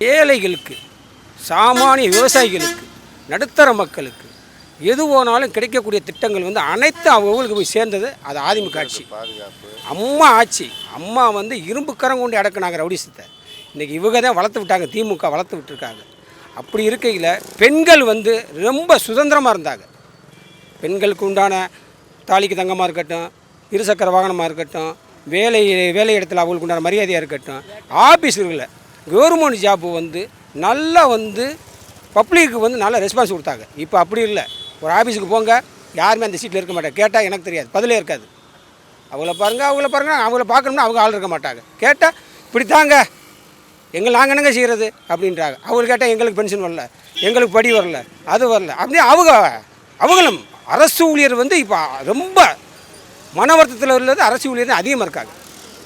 ஏழைகளுக்கு சாமானிய விவசாயிகளுக்கு நடுத்தர மக்களுக்கு எது போனாலும் கிடைக்கக்கூடிய திட்டங்கள் வந்து அனைத்து அவங்களுக்கு போய் சேர்ந்தது அது அதிமுக ஆட்சி. அம்மா ஆட்சி. அம்மா வந்து இரும்புக்கரம் கொண்டு அடக்கினாங்க ரவுடிசத்தை. இன்றைக்கி இவங்க தான் வளர்த்து விட்டாங்க திமுக வளர்த்து விட்டுருக்காங்க. அப்படி இருக்கையில் பெண்கள் வந்து ரொம்ப சுதந்திரமாக இருந்தாங்க. பெண்களுக்கு உண்டான தாலிக்கு தங்கமாக இருக்கட்டும் இருசக்கர வாகனமாக இருக்கட்டும் வேலை வேலை இடத்துல அவங்களுக்கு உண்டான மரியாதையாக இருக்கட்டும் ஆஃபீஸுகளில் கவர்மெண்ட் ஜாப்பு வந்து நல்லா வந்து பப்ளிக்கு வந்து நல்லா ரெஸ்பான்ஸ் கொடுத்தாங்க. இப்போ அப்படி இல்லை. ஒரு ஆஃபீஸுக்கு போங்க யாருமே அந்த சீட்டில் இருக்க மாட்டாங்க. கேட்டால் எனக்கு தெரியாது. பதிலே இருக்காது. அவங்கள பாருங்கள் அவங்கள பாருங்கள் அவங்கள பார்க்கணும்னா அவங்க ஆள் இருக்க மாட்டாங்க. கேட்டால் இப்படி தாங்க எங்கள் நாங்கள் என்னங்க செய்கிறது அப்படின்றாங்க. அவங்க கேட்டால் எங்களுக்கு பென்ஷன் வரல. எங்களுக்கு படி வரல. அது வரல. அப்படியே அவங்க அவங்களும் அரசு ஊழியர் வந்து இப்போ ரொம்ப மன வருத்தத்தில் உள்ளது. அரசு ஊழியர் தான் அதிகமாக இருக்காங்க.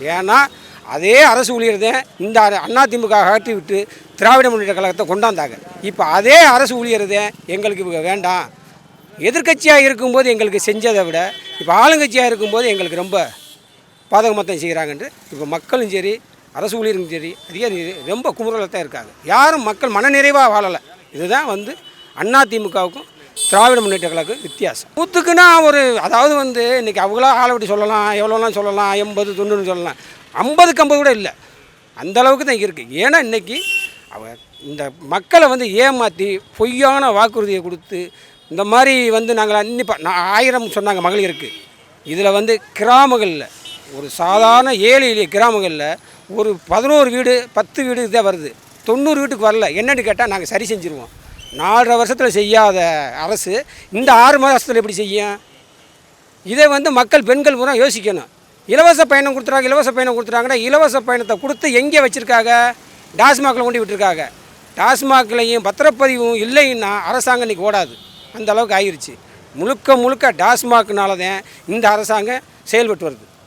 ஏன்னா அதே அரசு ஊழியர் தான் இந்த அதிமுக அகற்றி விட்டு திராவிட முன்னேற்ற கழகத்தை கொண்டாந்தாங்க. இப்போ அதே அரசு ஊழியர் தான் எங்களுக்கு இவங்க வேண்டாம். எதிர்க்கட்சியாக இருக்கும்போது எங்களுக்கு செஞ்சதை விட இப்போ ஆளுங்கட்சியாக இருக்கும்போது எங்களுக்கு ரொம்ப பாதகமத்தம் செய்கிறாங்கன்ட்டு இப்போ மக்களும் சரி அரசு ஊழியரும் சரி அதிகாரி ரொம்ப குமுறலாக தான் இருக்காங்க. யாரும் மக்கள் மனநிறைவாக வாழலை. இதுதான் வந்து அண்ணா திமுகவுக்கும் திராவிட முன்னேற்ற கழகம் வித்தியாசம். நூற்றுக்குன்னா ஒரு அதாவது வந்து இன்றைக்கி அவங்களா ஆளை விட்டு சொல்லலாம் எவ்வளோலாம் சொல்லலாம் எண்பது தொண்ணூறு சொல்லலாம். ஐம்பதுக்கு ஐம்பது கூட இல்லை. அந்த அளவுக்கு தான் இருக்குது ஏன்னா இன்றைக்கி அவ இந்த மக்களை வந்து ஏமாற்றி பொய்யான வாக்குறுதியை கொடுத்து இந்த மாதிரி வந்து நாங்கள் அன்னிப்பா நான் ஆயிரம் சொன்னாங்க மகளிருக்கு. இதில் வந்து கிராமங்களில் ஒரு சாதாரண ஏழை எளிய கிராமங்களில் ஒரு பதினோரு வீடு பத்து வீடு தான் வருது. தொண்ணூறு வீட்டுக்கு வரல. என்னென்னு கேட்டால் நாங்கள் சரி செஞ்சுருவோம். நாலரை வருஷத்தில் செய்யாத அரசு இந்த ஆறு மாதத்தில் எப்படி செய்யும்? இதை வந்து மக்கள் பெண்கள் பூரா யோசிக்கணும். இலவச பயணம் கொடுத்துறாங்க இலவச பயணம் கொடுத்துறாங்கன்னா இலவச பயணத்தை கொடுத்து எங்கே வச்சுருக்காங்க? டாஸ்மாகில் கொண்டு விட்டுருக்காங்க. டாஸ்மாக்லையும் பத்திரப்பதிவும் இல்லைன்னா அரசாங்கம் இன்றைக்கி ஓடாது. அந்த அளவுக்கு ஆயிருச்சு. முழுக்க முழுக்க டாஸ்மாக்னால தான் இந்த அரசாங்கம் செயல்பட்டு வருது.